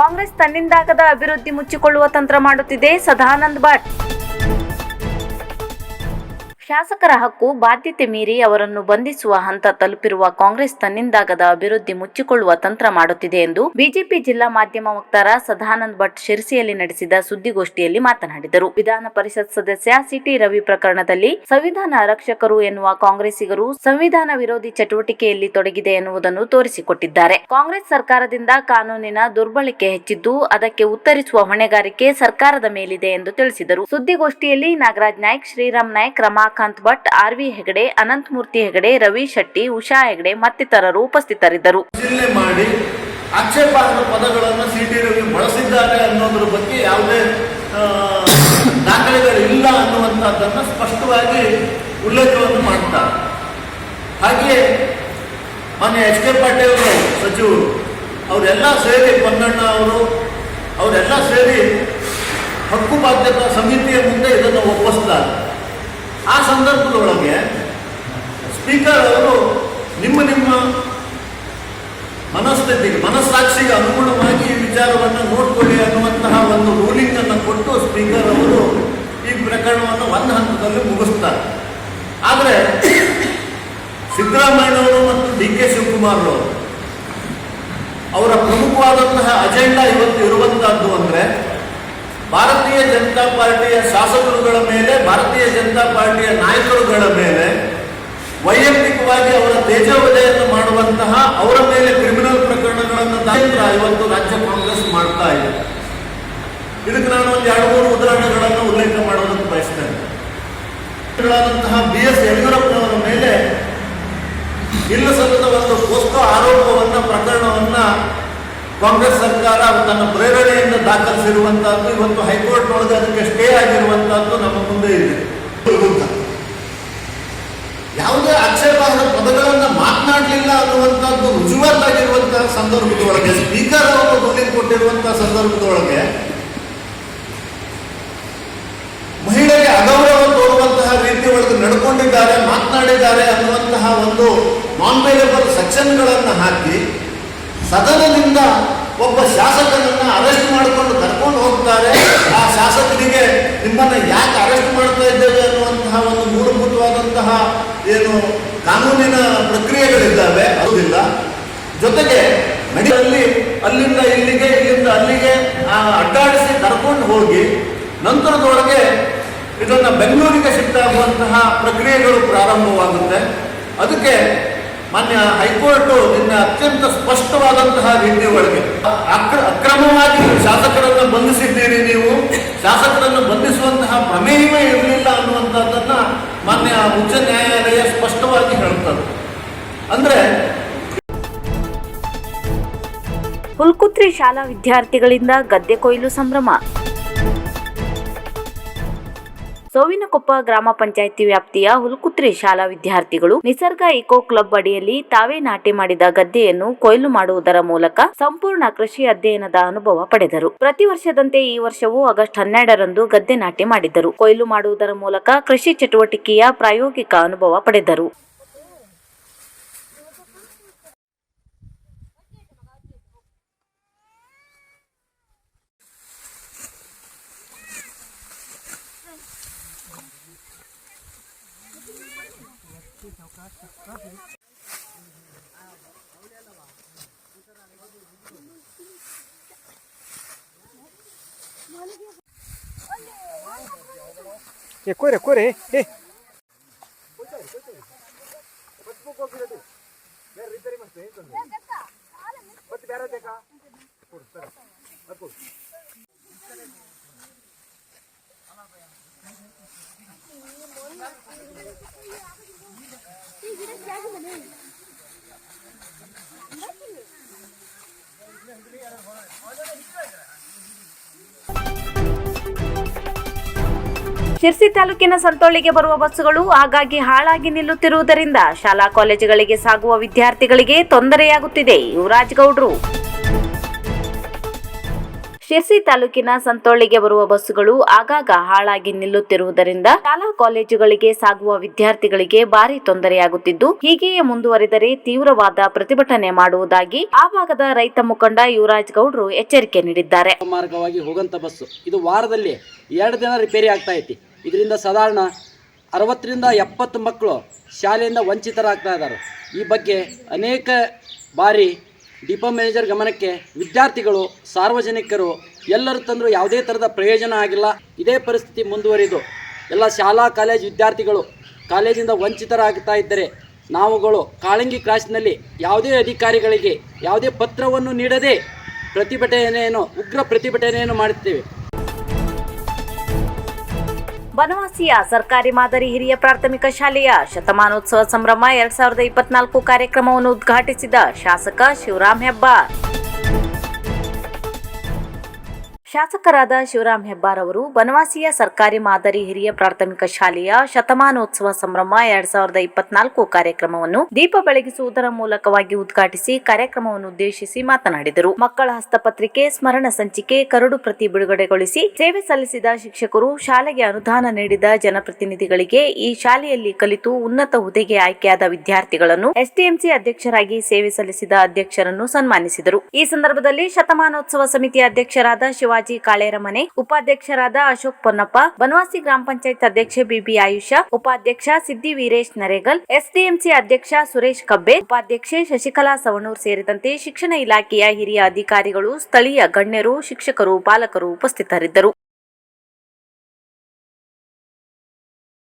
ಕಾಂಗ್ರೆಸ್ ತನ್ನಿಂದಾಗದ ಅಭಿವೃದ್ಧಿ ಮುಚ್ಚಿಕೊಳ್ಳುವ ತಂತ್ರ ಮಾಡುತ್ತಿದೆ ಸದಾನಂದ್ ಭಟ್. ಶಾಸಕರ ಹಕ್ಕು ಬಾಧ್ಯತೆ ಮೀರಿ ಅವರನ್ನು ಬಂಧಿಸುವ ಹಂತ ತಲುಪಿರುವ ಕಾಂಗ್ರೆಸ್ ತನ್ನಿಂದಾಗದ ಅಭಿವೃದ್ಧಿ ಮುಚ್ಚಿಕೊಳ್ಳುವ ತಂತ್ರ ಮಾಡುತ್ತಿದೆ ಎಂದು ಬಿಜೆಪಿ ಜಿಲ್ಲಾ ಮಾಧ್ಯಮ ವಕ್ತಾರ ಸದಾನಂದ್ ಭಟ್ ಶಿರಸಿಯಲ್ಲಿ ನಡೆಸಿದ ಸುದ್ದಿಗೋಷ್ಠಿಯಲ್ಲಿ ಮಾತನಾಡಿದರು. ವಿಧಾನ ಪರಿಷತ್ ಸದಸ್ಯ ಸಿಟಿ ರವಿ ಪ್ರಕರಣದಲ್ಲಿ ಸಂವಿಧಾನ ರಕ್ಷಕರು ಎನ್ನುವ ಕಾಂಗ್ರೆಸ್ಸಿಗರು ಸಂವಿಧಾನ ವಿರೋಧಿ ಚಟುವಟಿಕೆಯಲ್ಲಿ ತೊಡಗಿದೆ ಎನ್ನುವುದನ್ನು ತೋರಿಸಿಕೊಟ್ಟಿದ್ದಾರೆ. ಕಾಂಗ್ರೆಸ್ ಸರ್ಕಾರದಿಂದ ಕಾನೂನಿನ ದುರ್ಬಳಕೆ ಹೆಚ್ಚಿದ್ದು ಅದಕ್ಕೆ ಉತ್ತರಿಸುವ ಹೊಣೆಗಾರಿಕೆ ಸರ್ಕಾರದ ಮೇಲಿದೆ ಎಂದು ತಿಳಿಸಿದರು. ಸುದ್ದಿಗೋಷ್ಠಿಯಲ್ಲಿ ನಾಗರಾಜ್ ನಾಯ್ಕ್, ಶ್ರೀರಾಮ್ ನಾಯ್ಕ್, ರಮಾಕಾಂತ್ ಭಟ್, ಆರ್ ವಿ ಹೆಗಡೆ, ಅನಂತಮೂರ್ತಿ ಹೆಗಡೆ, ರವಿ ಶೆಟ್ಟಿ, ಉಷಾ ಹೆಗಡೆ ಮತ್ತಿತರರು ಉಪಸ್ಥಿತರಿದ್ದರು. ಮಾಡಿ ಆಕ್ಷೇಪಾರ್ಹ ಪದಗಳನ್ನು ಸಿಟಿ ರವಿ ಬಳಸಿದ್ದಾರೆ ಅನ್ನೋದ್ರ ಬಗ್ಗೆ ಯಾವುದೇ ದಾಖಲೆಗಳು ಇಲ್ಲ ಅನ್ನುವಂಥದ್ದನ್ನು ಸ್ಪಷ್ಟವಾಗಿ ಉಲ್ಲೇಖವನ್ನು ಮಾಡ್ತಾರೆ. ಹಾಗೆಯೇ ಮೊನ್ನೆ ಎಚ್ ಕೆ ಪಾಟೀಲ್ ಸಚಿವರು, ಅವರೆಲ್ಲ ಸೇರಿ ಪನ್ನಣ್ಣ ಅವರು, ಅವರೆಲ್ಲ ಸೇರಿ ಹಕ್ಕು ಬಾಧ್ಯತಾ ಸಮಿತಿಯ ಮುಂದೆ ಇದನ್ನು ಒಪ್ಪಿಸ್ತಾರೆ. ಆ ಸಂದರ್ಭದೊಳಗೆ ಸ್ಪೀಕರ್ ಅವರು ನಿಮ್ಮ ನಿಮ್ಮ ಮನಸ್ಥಿತಿಗೆ, ಮನಸ್ಸಾಕ್ಷಿಗೆ ಅನುಗುಣವಾಗಿ ಈ ವಿಚಾರವನ್ನು ನೋಡ್ಕೊಳ್ಳಿ ಅನ್ನುವಂತಹ ಒಂದು ರೂಲಿಂಗ್ ಅನ್ನು ಕೊಟ್ಟು ಸ್ಪೀಕರ್ ಅವರು ಈ ಪ್ರಕರಣವನ್ನು ಒಂದು ಹಂತದಲ್ಲಿ ಮುಗಿಸ್ತಾರೆ. ಆದರೆ ಸಿದ್ದರಾಮಯ್ಯನವರು ಮತ್ತು ಡಿ ಕೆ ಶಿವಕುಮಾರ್ ಅವರು ಪ್ರಮುಖವಾದಂತಹ ಅಜೆಂಡಾ ಇವತ್ತು ಇರುವಂತಹದ್ದು ಅಂದ್ರೆ ಭಾರತೀಯ ಜನತಾ ಪಾರ್ಟಿಯ ಶಾಸಕರುಗಳ ಮೇಲೆ, ಭಾರತೀಯ ಜನತಾ ಪಾರ್ಟಿಯ ನಾಯಕರುಗಳ ಮೇಲೆ ವೈಯಕ್ತಿಕವಾಗಿ ಅವರ ತೇಜೋವಧೆಯನ್ನು ಮಾಡುವಂತಹ ಅವರ ಮೇಲೆ ಕ್ರಿಮಿನಲ್ ಪ್ರಕರಣಗಳನ್ನು ದಾಖಲ ಇವತ್ತು ರಾಜ್ಯ ಕಾಂಗ್ರೆಸ್ ಮಾಡ್ತಾ ಇದೆ. ಇದಕ್ಕೆ ನಾನು ಒಂದು ಎರಡು ಮೂರು ಉದಾಹರಣೆಗಳನ್ನು ಉಲ್ಲೇಖ ಮಾಡೋದಕ್ಕೆ ಬಯಸ್ತೇನೆ ಬಿ ಎಸ್ ಯಡಿಯೂರಪ್ಪನವರ ಮೇಲೆ ಇಲ್ಲ ಸಲ್ಲದ ಒಂದು ಪೋಸ್ಕೋ ಆರೋಪವನ್ನ ಪ್ರಕರಣವನ್ನ ಕಾಂಗ್ರೆಸ್ ಸರ್ಕಾರ ತನ್ನ ಪ್ರೇರಣೆಯಿಂದ ದಾಖಲಿಸಿರುವಂತಹದ್ದು, ಇವತ್ತು ಹೈಕೋರ್ಟ್ ಒಳಗೆ ಅದಕ್ಕೆ ಸ್ಟೇ ಆಗಿರುವಂತಹದ್ದು ನಮ್ಮ ಮುಂದೆ ಇದೆ. ಯಾವುದೇ ಆಕ್ಷೇಪಾರ್ಹ ಪದಗಳನ್ನ ಮಾತನಾಡಲಿಲ್ಲ ಅನ್ನುವಂಥದ್ದು ರುಜುವಾತಾಗಿರುವಂತಹ ಸಂದರ್ಭದೊಳಗೆ, ಸ್ಪೀಕರ್ ಅವರು ರೂಲಿಂಗ್ ಕೊಟ್ಟಿರುವಂತಹ ಸಂದರ್ಭದೊಳಗೆ ಮಹಿಳೆಗೆ ಅಗೌರವ ತೋರುವಂತಹ ರೀತಿ ಒಳಗೆ ನಡ್ಕೊಂಡಿದ್ದಾರೆ, ಮಾತನಾಡಿದ್ದಾರೆ ಅನ್ನುವಂತಹ ಒಂದು ನಾನ್ ವೇಲೇಬಲ್ ಸೆಕ್ಷನ್ಗಳನ್ನು ಹಾಕಿ ಸದನದಿಂದ ಒಬ್ಬ ಶಾಸಕನನ್ನು ಅರೆಸ್ಟ್ ಮಾಡಿಕೊಂಡು ಕರ್ಕೊಂಡು ಹೋಗ್ತಾರೆ. ಆ ಶಾಸಕನಿಗೆ ನಿಮ್ಮನ್ನು ಯಾಕೆ ಅರೆಸ್ಟ್ ಮಾಡ್ತಾ ಇದ್ದೇವೆ ಅನ್ನುವಂತಹ ಒಂದು ಮೂಲಭೂತವಾದಂತಹ ಏನು ಕಾನೂನಿನ ಪ್ರಕ್ರಿಯೆಗಳಿದ್ದಾವೆ ಅದಿಲ್ಲ ಜೊತೆಗೆ ನಡಿಯಲ್ಲಿ ಅಲ್ಲಿಂದ ಇಲ್ಲಿಗೆ, ಇಲ್ಲಿಂದ ಅಲ್ಲಿಗೆ ಅಡ್ಡಾಡಿಸಿ ಕರ್ಕೊಂಡು ಹೋಗಿ ನಂತರದೊಳಗೆ ಇದನ್ನು ಬೆಂಗಳೂರಿಗೆ ಶಿಫ್ಟ್ ಪ್ರಕ್ರಿಯೆಗಳು ಪ್ರಾರಂಭವಾಗುತ್ತೆ. ಅದಕ್ಕೆ ಮಾನ್ಯ ಹೈಕೋರ್ಟ್ ನಿನ್ನೆ ಅತ್ಯಂತ ಸ್ಪಷ್ಟವಾದಂತಹ ರೀತಿ ಒಳಗೆ. ಅಕ್ರ ಅಕ್ರಮವಾಗಿ ಶಾಸಕರನ್ನು ಬಂಧಿಸಿದ್ದೀರಿ ನೀವು. ಶಾಸಕರನ್ನು ಬಂಧಿಸುವಂತಹ ಪ್ರಮೇಯವೇ ಇರಲಿಲ್ಲ ಅನ್ನುವಂಥದ್ದನ್ನ ಮಾನ್ಯ ಉಚ್ಚ ನ್ಯಾಯಾಲಯ ಸ್ಪಷ್ಟವಾಗಿ ಹೇಳುತ್ತದೆ. ಅಂದ್ರೆ ಹುಲ್ಕುತ್ರಿ ಶಾಲಾ ವಿದ್ಯಾರ್ಥಿಗಳಿಂದ ಗದ್ದೆ ಕೊಯ್ಲು ಸಂಭ್ರಮ. ಸೋವಿನಕೊಪ್ಪ ಗ್ರಾಮ ಪಂಚಾಯಿತಿ ವ್ಯಾಪ್ತಿಯ ಹುಲ್ಕುತ್ರಿ ಶಾಲಾ ವಿದ್ಯಾರ್ಥಿಗಳು ನಿಸರ್ಗ ಇಕೋ ಕ್ಲಬ್ ಅಡಿಯಲ್ಲಿ ತಾವೇ ನಾಟಿ ಮಾಡಿದ ಗದ್ದೆಯನ್ನು ಕೊಯ್ಲು ಮಾಡುವುದರ ಮೂಲಕ ಸಂಪೂರ್ಣ ಕೃಷಿ ಅಧ್ಯಯನದ ಅನುಭವ ಪಡೆದರು. ಪ್ರತಿ ವರ್ಷದಂತೆ ಈ ವರ್ಷವೂ ಆಗಸ್ಟ್ ಹನ್ನೆರಡರಂದು ಗದ್ದೆ ನಾಟಿ ಮಾಡಿದ್ದರು. ಕೊಯ್ಲು ಮಾಡುವುದರ ಮೂಲಕ ಕೃಷಿ ಚಟುವಟಿಕೆಯ ಪ್ರಾಯೋಗಿಕ ಅನುಭವ ಪಡೆದರು. ಏ ಕೋರೆ ಕೋರೆ ಏ ಶಿರ್ಸಿ ತಾಲೂಕಿನ ಸಂತೋಳಿಗೆ ಬರುವ ಬಸ್ಸುಗಳು ಆಗಾಗ್ಗೆ ಹಾಳಾಗಿ ನಿಲ್ಲುತ್ತಿರುವುದರಿಂದ ಶಾಲಾ ಕಾಲೇಜುಗಳಿಗೆ ಸಾಗುವ ವಿದ್ಯಾರ್ಥಿಗಳಿಗೆ ತೊಂದರೆಯಾಗುತ್ತಿದೆ. ಯುವರಾಜ್ ಗೌಡ್ರು. ಶಿರ್ಸಿ ತಾಲೂಕಿನ ಸಂತೋಳಿಗೆ ಬರುವ ಬಸ್ಸುಗಳು ಆಗಾಗ ಹಾಳಾಗಿ ನಿಲ್ಲುತ್ತಿರುವುದರಿಂದ ಶಾಲಾ ಕಾಲೇಜುಗಳಿಗೆ ಸಾಗುವ ವಿದ್ಯಾರ್ಥಿಗಳಿಗೆ ಭಾರಿ ತೊಂದರೆಯಾಗುತ್ತಿದ್ದು, ಹೀಗೆಯೇ ಮುಂದುವರಿದರೆ ತೀವ್ರವಾದ ಪ್ರತಿಭಟನೆ ಮಾಡುವುದಾಗಿ ಆ ಭಾಗದ ರೈತ ಮುಖಂಡ ಯುವರಾಜ್ ಗೌಡ್ರು ಎಚ್ಚರಿಕೆ ನೀಡಿದ್ದಾರೆ. ಮಾರ್ಗವಾಗಿ ಹೋಗಂತ ಬಸ್ ಇದು ವಾರದಲ್ಲಿ ಎರಡು ದಿನ ರಿಪೇರಿ ಆಗ್ತಾ ಐತಿ. ಇದರಿಂದ ಸಾಧಾರಣ ಅರವತ್ತರಿಂದ ಎಪ್ಪತ್ತು ಮಕ್ಕಳು ಶಾಲೆಯಿಂದ ವಂಚಿತರಾಗ್ತಾ ಇದ್ದಾರೆ. ಈ ಬಗ್ಗೆ ಅನೇಕ ಬಾರಿ ಡಿಪೋ ಮ್ಯಾನೇಜರ್ ಗಮನಕ್ಕೆ ವಿದ್ಯಾರ್ಥಿಗಳು, ಸಾರ್ವಜನಿಕರು ಎಲ್ಲರೂ ತಂದರೂ ಯಾವುದೇ ಥರದ ಪ್ರಯೋಜನ ಆಗಿಲ್ಲ. ಇದೇ ಪರಿಸ್ಥಿತಿ ಮುಂದುವರಿದು ಎಲ್ಲ ಶಾಲಾ, ಕಾಲೇಜು ವಿದ್ಯಾರ್ಥಿಗಳು ಕಾಲೇಜಿಂದ ವಂಚಿತರಾಗ್ತಾ ಇದ್ದರೆ ನಾವುಗಳು ಕಾಳಂಗಿ ಕ್ರಾಸ್ನಲ್ಲಿ ಯಾವುದೇ ಅಧಿಕಾರಿಗಳಿಗೆ ಯಾವುದೇ ಪತ್ರವನ್ನು ನೀಡದೆ ಪ್ರತಿಭಟನೆಯನ್ನು, ಉಗ್ರ ಪ್ರತಿಭಟನೆಯನ್ನು ಮಾಡುತ್ತೇವೆ. ಬನವಾಸಿಯ ಸರ್ಕಾರಿ ಮಾದರಿ ಹಿರಿಯ ಪ್ರಾಥಮಿಕ ಶಾಲೆಯ ಶತಮಾನೋತ್ಸವ ಸಂಭ್ರಮ ಎರಡ್ ಸಾವಿರದ ಇಪ್ಪತ್ನಾಲ್ಕು ಕಾರ್ಯಕ್ರಮವನ್ನು ಉದ್ಘಾಟಿಸಿದ ಶಾಸಕ ಶಿವರಾಮ್ ಹೆಬ್ಬಾರ್. ಶಾಸಕರಾದ ಶಿವರಾಮ್ ಹೆಬ್ಬಾರ್ ಅವರು ಬನವಾಸಿಯ ಸರ್ಕಾರಿ ಮಾದರಿ ಹಿರಿಯ ಪ್ರಾಥಮಿಕ ಶಾಲೆಯ ಶತಮಾನೋತ್ಸವ ಸಂಭ್ರಮ ಎರಡ್ ಸಾವಿರದ ಇಪ್ಪತ್ನಾಲ್ಕು ಕಾರ್ಯಕ್ರಮವನ್ನು ದೀಪ ಬೆಳಗಿಸುವುದರ ಮೂಲಕವಾಗಿ ಉದ್ಘಾಟಿಸಿ ಕಾರ್ಯಕ್ರಮವನ್ನು ಉದ್ದೇಶಿಸಿ ಮಾತನಾಡಿದರು. ಮಕ್ಕಳ ಹಸ್ತಪತ್ರಿಕೆ, ಸ್ಮರಣ ಸಂಚಿಕೆ, ಕರಡು ಪ್ರತಿ ಬಿಡುಗಡೆಗೊಳಿಸಿ ಸೇವೆ ಸಲ್ಲಿಸಿದ ಶಿಕ್ಷಕರು ಶಾಲೆಗೆ ಅನುದಾನ ನೀಡಿದ ಜನಪ್ರತಿನಿಧಿಗಳಿಗೆ ಈ ಶಾಲೆಯಲ್ಲಿ ಕಲಿತು ಉನ್ನತ ಹುದ್ದೆಗೆ ಆಯ್ಕೆಯಾದ ವಿದ್ಯಾರ್ಥಿಗಳನ್ನು ಎಸ್ಟಿಎಂಸಿ ಅಧ್ಯಕ್ಷರಾಗಿ ಸೇವೆ ಸಲ್ಲಿಸಿದ ಅಧ್ಯಕ್ಷರನ್ನು ಸನ್ಮಾನಿಸಿದರು. ಈ ಸಂದರ್ಭದಲ್ಲಿ ಶತಮಾನೋತ್ಸವ ಸಮಿತಿ ಅಧ್ಯಕ್ಷರಾದ ಶಿವಾಜಿ ಕಾಳೇರಮನೆ ಉಪಾಧ್ಯಕ್ಷರಾದ ಅಶೋಕ್ ಪೊನ್ನಪ್ಪ, ಬನವಾಸಿ ಗ್ರಾಮ ಪಂಚಾಯತ್ ಅಧ್ಯಕ್ಷೆ ಬಿಬಿ ಆಯುಷ, ಉಪಾಧ್ಯಕ್ಷ ಸಿದ್ದಿ ವೀರೇಶ್ ನರೇಗಲ್, ಎಸ್ಡಿಎಂಸಿ ಅಧ್ಯಕ್ಷ ಸುರೇಶ್ ಕಬ್ಬೆ, ಉಪಾಧ್ಯಕ್ಷೆ ಶಶಿಕಲಾ ಸವಣೂರ್ ಸೇರಿದಂತೆ ಶಿಕ್ಷಣ ಇಲಾಖೆಯ ಹಿರಿಯ ಅಧಿಕಾರಿಗಳು, ಸ್ಥಳೀಯ ಗಣ್ಯರು, ಶಿಕ್ಷಕರು, ಪಾಲಕರು ಉಪಸ್ಥಿತರಿದ್ದರು.